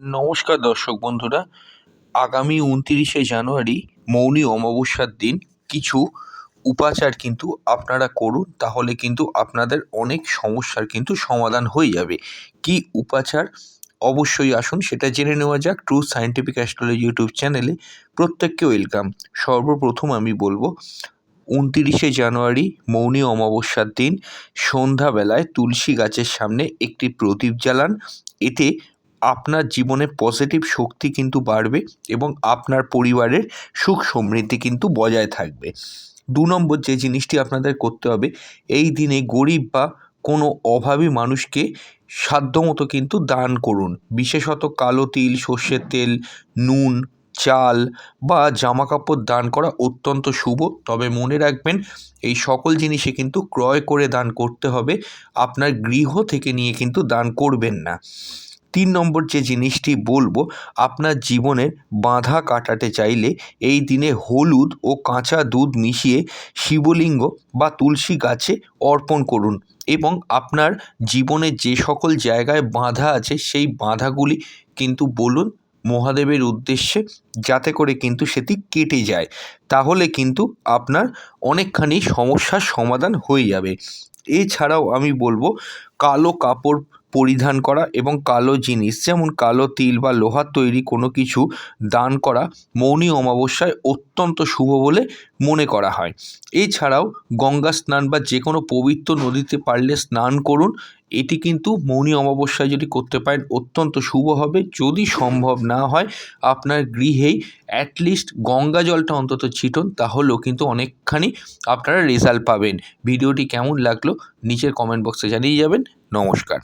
নমস্কার দর্শক বন্ধুরা, আগামী উনতিরিশে জানুয়ারি মৌনী অমাবস্যার দিন, কিছু উপাচার কিন্তু আপনারা করুন, তাহলে কিন্তু আপনাদের অনেক সমস্যার কিন্তু সমাধান হয়ে যাবে। কি উপাচার? অবশ্যই আসুন, সেটা জেনে নেওয়া যাক ট্রু সায়েন্টিফিক অ্যাস্ট্রোলজি ইউটিউব চ্যানেলে প্রত্যেককে ওয়েলকাম সর্বপ্রথম আমি বলব, উনতিরিশে জানুয়ারি মৌনী অমাবস্যার দিন, সন্ধ্যাবেলায় তুলসী গাছের সামনে একটি প্রদীপ জ্বালান, এতে আপনার জীবনে পজিটিভ শক্তি কিন্তু বাড়বে এবং আপনার পরিবারের সুখ সমৃদ্ধি কিন্তু বজায় থাকবে। দু নম্বর যে জিনিসটি আপনাদের করতে হবে, এই দিনে গরিব বা কোনো অভাবী মানুষকে সাধ্যমতো কিন্তু দান করুন। বিশেষত কালো তিল, সর্ষের তেল, নুন, চাল বা জামা কাপড় দান করা অত্যন্ত শুভ। তবে মনে রাখবেন, এই সকল জিনিসে কিন্তু ক্রয় করে দান করতে হবে। আপনার গৃহ থেকে নিয়ে কিন্তু দান করবেন না। তিন নম্বর যে জিনিসটি বলব, আপনার জীবনের বাঁধা কাটাতে চাইলে এই দিনে হলুদ ও কাঁচা দুধ মিশিয়ে শিবলিঙ্গ বা তুলসী গাছে অর্পণ করুন এবং আপনার জীবনের যে সকল জায়গায় বাঁধা আছে সেই বাঁধাগুলি কিন্তু বলুন মহাদেবের উদ্দেশ্যে যাতে করে কিন্তু সেটি কেটে যায়। তাহলে কিন্তু আপনার অনেকখানি সমস্যার সমাধান হয়ে যাবে। এছাড়াও আমি বলব কালো কাপড় পরিধান করা এবং কালো জিনিস, যেমন কালো তিল বা লোহার তৈরি কোনো কিছু দান করা মৌনী অমাবস্যায় অত্যন্ত শুভ বলে মনে করা হয়। এছাড়াও গঙ্গা স্নান বা যে কোনো পবিত্র নদীতে পারলে স্নান করুন। এটি কিন্তু মৌনী অমাবস্যায় যদি করতে পারেন অত্যন্ত শুভ হবে। যদি সম্ভব না হয় আপনার গৃহেই অ্যাটলিস্ট গঙ্গা জলটা অন্তত ছিটুন, তাহলেও কিন্তু অনেকখানি আপনারা রেজাল্ট পাবেন। ভিডিওটি কেমন লাগল নিচের কমেন্ট বক্সে জানিয়ে যাবেন। নমস্কার।